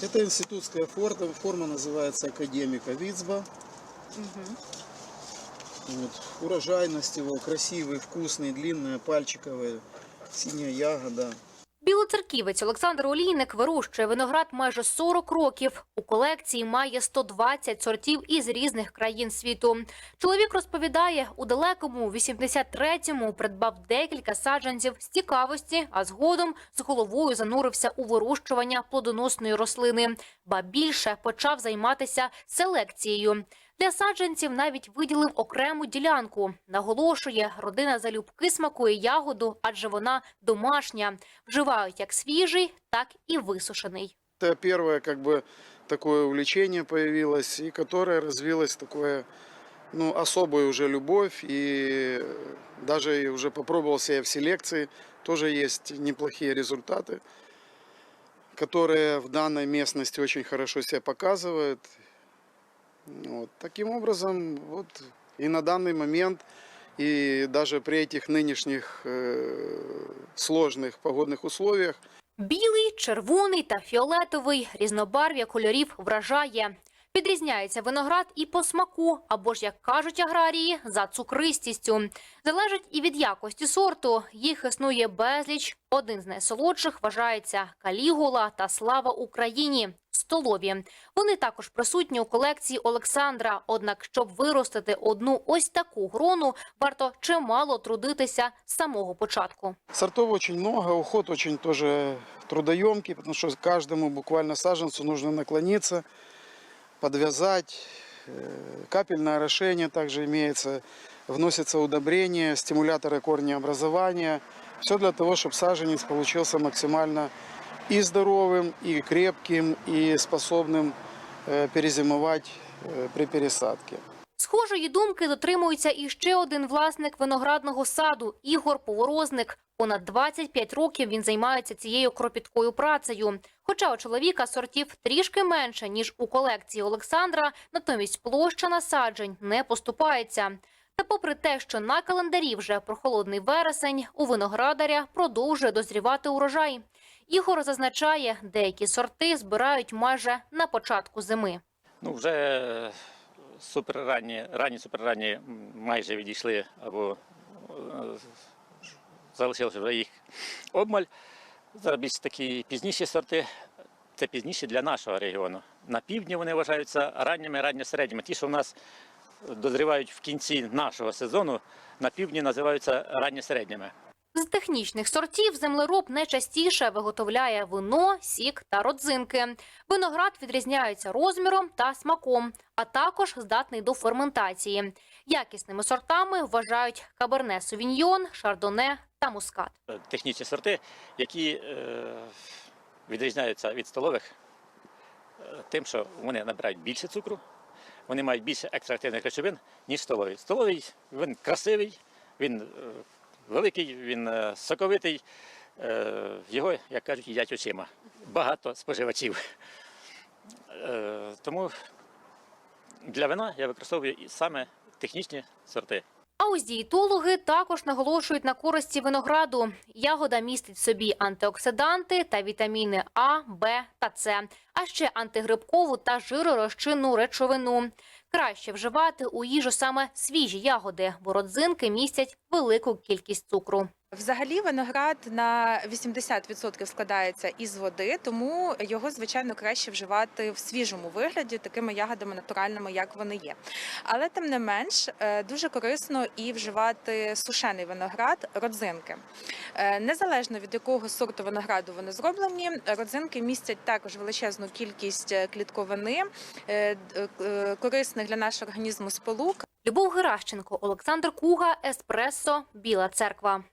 Это институтская форма, форма называется академика Вицба. Вот. Урожайность его красивый, вкусный, длинная, пальчиковая, синяя ягода. Білоцерківець Олександр Олійник вирощує виноград майже 40 років. У колекції має 120 сортів із різних країн світу. Чоловік розповідає, у далекому 83-му придбав декілька саджанців з цікавості, а згодом з головою занурився у вирощування плодоносної рослини. Ба більше почав займатися селекцією. Для саджанців навіть виділив окрему ділянку. Наголошує, родина залюбки смакує ягоду, адже вона домашня. Вживають як свіжий, так і висушений. Это первое как бы такое увлечение появилось, и которое развилось такое, ну, особую уже любовь, и даже и уже попробовал себя в селекции, тоже есть неплохие результаты, которые в данной местности очень хорошо себя показывают. Вот. Таким образом, вот и на данный момент, и даже при этих нынешних э, сложных погодных условиях Білий, червоний та фіолетовий різнобарв'я кольорів вражає. Підрізняється виноград і по смаку, або ж, як кажуть аграрії, за цукристістю. Залежить і від якості сорту. Їх існує безліч. Один з найсолодших вважається калігула та слава Україні. Столові вони також присутні у колекції Олександра. Однак, щоб виростити одну ось таку грону, варто чимало трудитися з самого початку. Сортов очень много, уход очень тоже трудоемкий, потому что каждому буквально саженцу нужно наклониться, подвязать. Э, Капельное орошение также имеется, вносятся удобрения, стимуляторы корнеобразования. Все для того, чтобы саженец получился максимально и здоровым, и крепким, и способным э, перезимовать э, при пересадке. Схожої думки дотримується і ще один власник виноградного саду Ігор Поворозник. Понад 25 років він займається цією кропіткою працею. Хоча у чоловіка сортів трішки менше ніж у колекції Олександра, натомість площа насаджень не поступається. Та попри те, що на календарі вже прохолодний вересень, у виноградаря продовжує дозрівати урожай. Ігор зазначає, деякі сорти збирають майже на початку зими. Ну, вже суперранні, ранні суперранні майже відійшли або е, залишилося вже їх обмаль. Зараз більш такі пізніші сорти. Це пізніші для нашого регіону. На півдні вони вважаються ранніми, ранньосередніми. Ті, що в нас дозрівають в кінці нашого сезону, на півдні називаються ранньосередніми. З технічних сортів землероб найчастіше виготовляє вино, сік та родзинки. Виноград відрізняється розміром та смаком, а також здатний до ферментації. Якісними сортами вважають каберне совіньйон, шардоне та мускат. Технічні сорти, які е, відрізняються від столових е, тим, що вони набирають більше цукру, вони мають більше екстрактивних речовин, ніж столовий. Столовий він красивий, він е, великий, він е, соковитий. Е, його, як кажуть, їдять очима. Багато споживачів. Е, тому для вина я використовую саме технічні сорти. А ось дієтологи також наголошують на користі винограду. Ягода містить в собі антиоксиданти та вітаміни А, Б та С, а ще антигрибкову та жиророзчинну речовину. Краще вживати у їжу саме свіжі ягоди, бо родзинки містять велику кількість цукру. Взагалі виноград на 80% складається із води, тому його звичайно краще вживати в свіжому вигляді, такими ягодами натуральними, як вони є. Але тим не менш е, дуже корисно і вживати сушений виноград, родзинки. Е, Незалежно від якого сорту винограду вони зроблені, родзинки містять також величезну кількість е, клітковини, е, корисних для нашого організму сполук. Любов Геращенко, Олександр Куга, Еспресо, Біла Церква.